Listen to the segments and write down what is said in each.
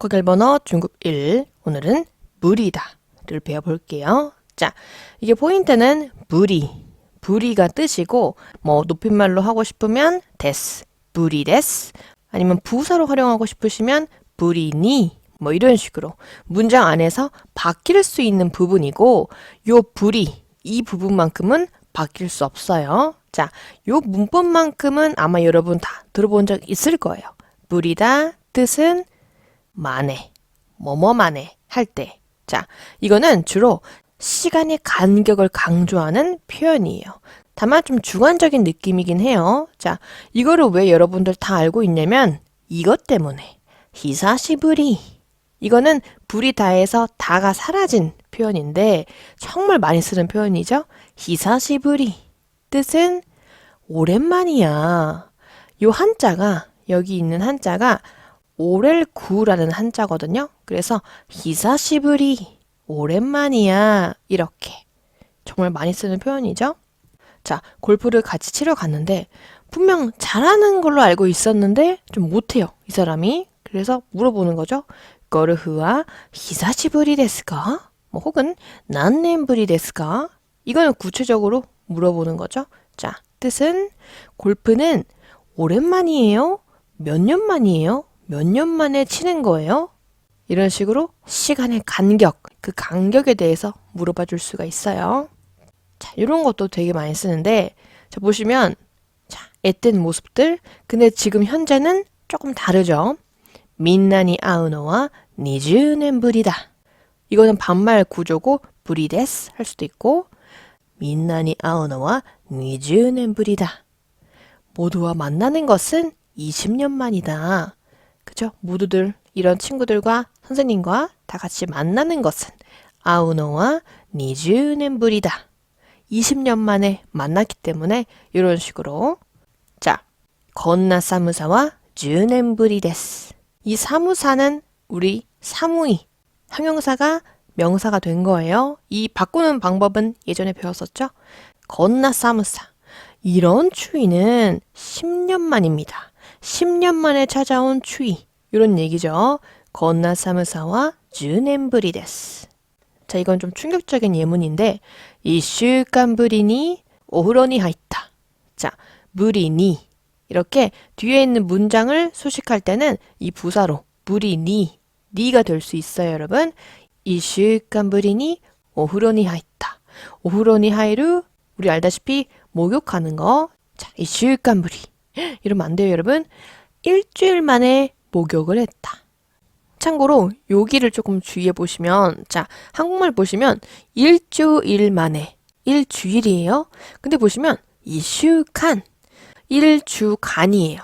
독학일 번호 중급 1 오늘은 무리다를 배워볼게요. 자, 이게 포인트는 무리, 부리가 뜻이고 뭐 높임말로 하고 싶으면 데스, 부리 데스 아니면 부사로 활용하고 싶으시면 부리니 뭐 이런 식으로 문장 안에서 바뀔 수 있는 부분이고 요 부리 이 부분만큼은 바뀔 수 없어요. 자, 요 문법만큼은 아마 여러분 다 들어본 적 있을 거예요. 부리다 뜻은 만에, 뭐뭐만에 할 때. 자, 이거는 주로 시간의 간격을 강조하는 표현이에요. 다만 좀 주관적인 느낌이긴 해요. 자, 이거를 왜 여러분들 다 알고 있냐면 이것 때문에. 히사시부리. 이거는 불이 다해서 다가 사라진 표현인데 정말 많이 쓰는 표현이죠. 히사시부리. 뜻은 오랜만이야. 요 한자가 여기 있는 한자가 오렐구라는 한자거든요. 그래서 히사시부리 오랜만이야 이렇게 정말 많이 쓰는 표현이죠. 자, 골프를 같이 치러 갔는데 분명 잘하는 걸로 알고 있었는데 좀 못해요. 이 사람이. 그래서 물어보는 거죠. 거르흐와 히사시부리 데스까? 뭐 혹은 난넨부리 데스까? 이거는 구체적으로 물어보는 거죠. 자, 뜻은 골프는 오랜만이에요? 몇 년 만이에요? 몇 년 만에 치는 거예요? 이런 식으로 시간의 간격, 그 간격에 대해서 물어봐 줄 수가 있어요. 자, 이런 것도 되게 많이 쓰는데, 자, 보시면, 자, 앳된 모습들. 근데 지금 현재는 조금 다르죠? 민나니 아우노와 니즈넨 부리다. 이거는 반말 구조고, 부리데스 할 수도 있고, 민나니 아우노와 니즈넨 부리다. 모두와 만나는 것은 20년 만이다. 그죠? 모두들 이런 친구들과 선생님과 다 같이 만나는 것은 아우노와 니즈넨 부리다. 20년 만에 만났기 때문에 이런 식으로 자, 건나 사무사와 주넨 부리 데스. 이 사무사는 우리 사무이 형용사가 명사가 된 거예요. 이 바꾸는 방법은 예전에 배웠었죠? 건나 사무사. 이런 추위는 10년 만입니다. 10년 만에 찾아온 추위. 이런 얘기죠. 건나 사무사와 주넨부리 데스. 자, 이건 좀 충격적인 예문인데, 이슈간 부리니 오후로니 하있다. 자, 부리니. 이렇게 뒤에 있는 문장을 수식할 때는 이 부사로 부리니, 니가 될 수 있어요, 여러분. 이슈간 부리니 오후로니 하있다. 오후로니 하이루, 우리 알다시피 목욕하는 거. 자, 이슈간 부리. 이러면 안 돼요, 여러분. 일주일 만에 목욕을 했다. 참고로 여기를 조금 주의해 보시면 자 한국말 보시면 일주일 만에 일주일이에요. 근데 보시면 이슈간 일주간이에요.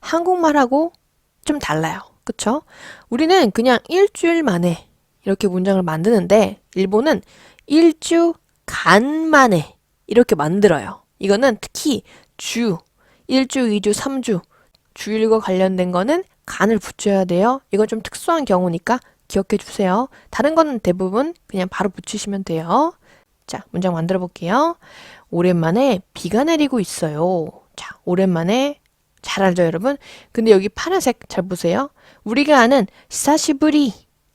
한국말하고 좀 달라요. 그쵸? 우리는 그냥 일주일 만에 이렇게 문장을 만드는데 일본은 일주간 만에 이렇게 만들어요. 이거는 특히 주, 일주, 이주, 삼주 주일과 관련된 거는 간을 붙여야 돼요. 이건 좀 특수한 경우니까 기억해 주세요. 다른 거는 대부분 그냥 바로 붙이시면 돼요. 자, 문장 만들어 볼게요. 오랜만에 비가 내리고 있어요. 자, 오랜만에 잘 알죠, 여러분? 근데 여기 파란색 잘 보세요. 우리가 아는 시사시부리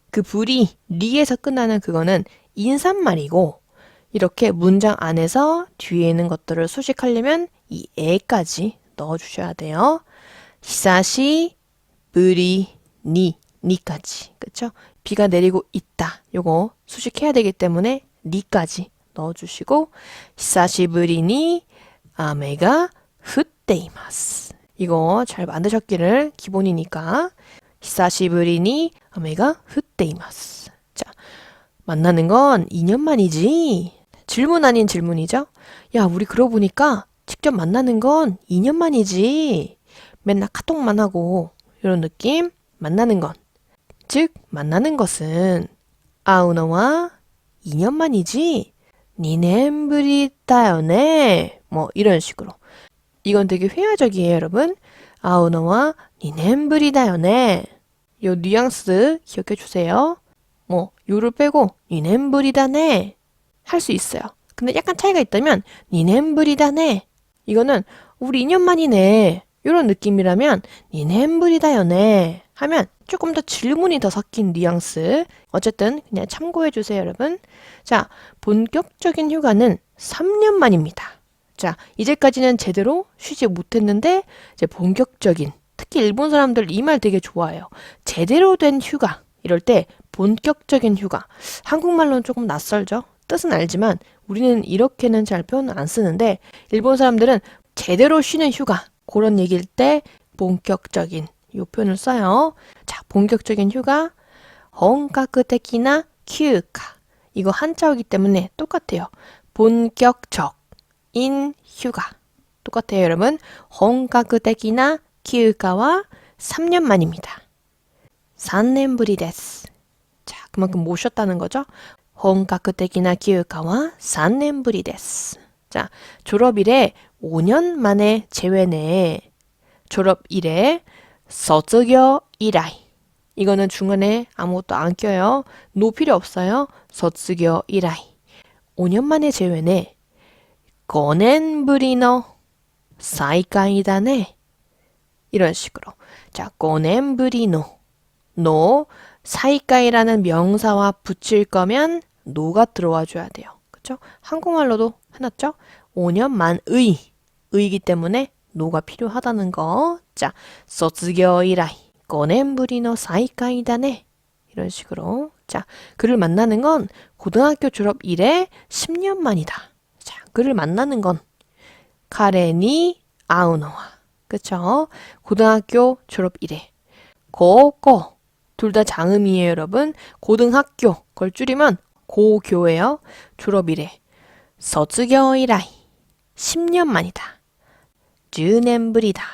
그 부리 리에서 끝나는 그거는 인사말이고 이렇게 문장 안에서 뒤에 있는 것들을 수식하려면 이 에까지 넣어 주셔야 돼요. 히사시 우리, 니, 니까지. 그쵸? 비가 내리고 있다. 요거 수식해야 되기 때문에 니까지 넣어주시고, 히사시브리니 아메가 흐떼이마스. 이거 잘 만드셨기를 기본이니까. 히사시브리니 아메가 흐떼이마스. 자, 만나는 건 2년 만이지. 질문 아닌 질문이죠? 야, 우리 그러고 보니까 직접 만나는 건 2년 만이지. 맨날 카톡만 하고 이런 느낌 만나는 건. 즉 만나는 것은 아우너와 2년 만이지. 니넨브리다요네. 뭐 이런 식으로. 이건 되게 회화적이에요, 여러분. 아우너와 니넨브리다요네. 요 뉘앙스 기억해 주세요. 뭐 요를 빼고 니넨브리다네 할 수 있어요. 근데 약간 차이가 있다면 니넨브리다네 이거는 우리 2년 만이네. 이런 느낌이라면 니넨브리다요네 하면 조금 더 질문이 더 섞인 뉘앙스. 어쨌든 그냥 참고해 주세요, 여러분. 자, 본격적인 휴가는 3년 만입니다. 자, 이제까지는 제대로 쉬지 못했는데 이제 본격적인 특히 일본 사람들 이 말 되게 좋아해요. 제대로 된 휴가. 이럴 때 본격적인 휴가. 한국말로는 조금 낯설죠? 뜻은 알지만 우리는 이렇게는 잘 표현 안 쓰는데 일본 사람들은 제대로 쉬는 휴가. 그런 얘기일 때 본격적인 이 표현을 써요. 자, 본격적인 휴가. 본격적이나 휴가. 이거 한자어기 때문에 똑같아요. 본격적인 휴가. 똑같아요, 여러분. 본격적이나 휴가와 3년 만입니다. 3년 ぶりです. 자, 그만큼 모셨다는 거죠. 本格的な休暇は3年ぶりです. 자, 졸업 이래 5년 만에 제외네. 졸업 이래, 서적여 이라이. 이거는 중간에 아무것도 안 껴요. 노 필요 없어요. 서적여 이라이. 5년 만에 제외네. 꺼낸 브리너 사이카이다네. 이런 식으로. 자, 꺼낸 브리노. 노, 사이카이라는 명사와 붙일 거면 노가 들어와 줘야 돼요. 그쵸? 한국말로도 해놨죠? 5년 만의 의기 때문에 노가 필요하다는 거. 자, 卒業以来 5年ぶりの再会だね. 이런 식으로. 자, 그를 만나는 건 고등학교 졸업 이래 10년 만이다. 자, 그를 만나는 건 카레니 아우노와. 그쵸? 고등학교 졸업 이래. 고고. 둘 다 장음이에요, 여러분. 고등학교. 그걸 줄이면 고교예요. 졸업 이래. 卒業以来 10년 만이다. 10년ぶり다.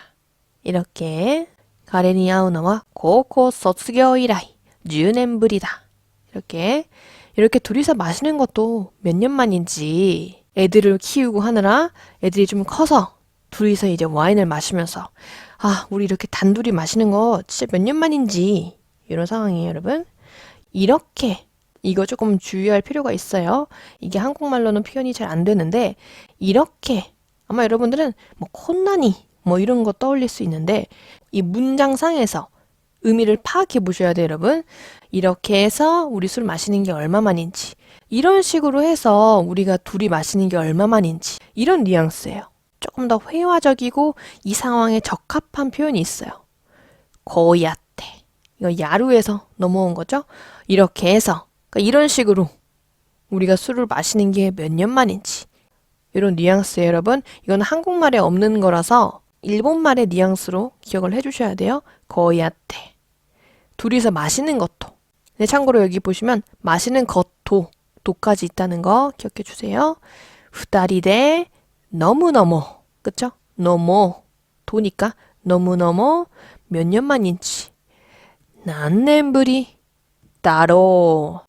이렇게 가렌이 아우너와 고고 卒業以来 10년ぶり다. 이렇게 이렇게 둘이서 마시는 것도 몇 년 만인지 애들을 키우고 하느라 애들이 좀 커서 둘이서 이제 와인을 마시면서 아, 우리 이렇게 단둘이 마시는 거 진짜 몇 년 만인지 이런 상황이에요, 여러분. 이렇게 이거 조금 주의할 필요가 있어요. 이게 한국말로는 표현이 잘 안 되는데 이렇게 아마 여러분들은 뭐 콘나니 뭐 이런 거 떠올릴 수 있는데 이 문장상에서 의미를 파악해 보셔야 돼요, 여러분. 이렇게 해서 우리 술 마시는 게 얼마만인지 이런 식으로 해서 우리가 둘이 마시는 게 얼마만인지 이런 뉘앙스예요. 조금 더 회화적이고 이 상황에 적합한 표현이 있어요. 고야테. 이거 야루에서 넘어온 거죠. 이렇게 해서 그러니까 이런 식으로 우리가 술을 마시는 게 몇 년 만인지 이런 뉘앙스예요, 여러분. 이건 한국말에 없는 거라서 일본말의 뉘앙스로 기억을 해주셔야 돼요. 거야테. 둘이서 마시는 것도. 네, 참고로 여기 보시면 마시는 것도 도까지 있다는 거 기억해 주세요. 후다리데 너무너무 그쵸? 너무 도니까 너무너무 몇 년 만인지 난넨부리 따로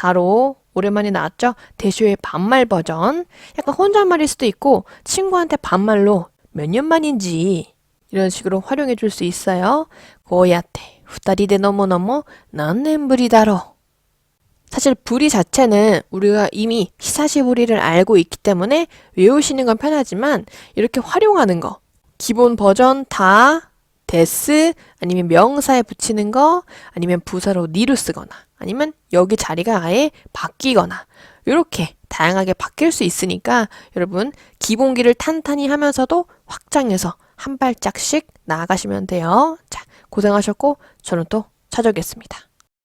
자 따로 오랜만에 나왔죠? 대쇼의 반말 버전 약간 혼잣말일 수도 있고 친구한테 반말로 몇 년 만인지 이런 식으로 활용해 줄 수 있어요. 고야테 후다리데 너무너무 난넨부리다로 사실 부리 자체는 우리가 이미 히사시부리를 알고 있기 때문에 외우시는 건 편하지만 이렇게 활용하는 거 기본 버전 다 데스 아니면 명사에 붙이는 거 아니면 부사로 니로 쓰거나 아니면 여기 자리가 아예 바뀌거나 이렇게 다양하게 바뀔 수 있으니까 여러분 기본기를 탄탄히 하면서도 확장해서 한 발짝씩 나아가시면 돼요. 자, 고생하셨고 저는 또 찾아오겠습니다.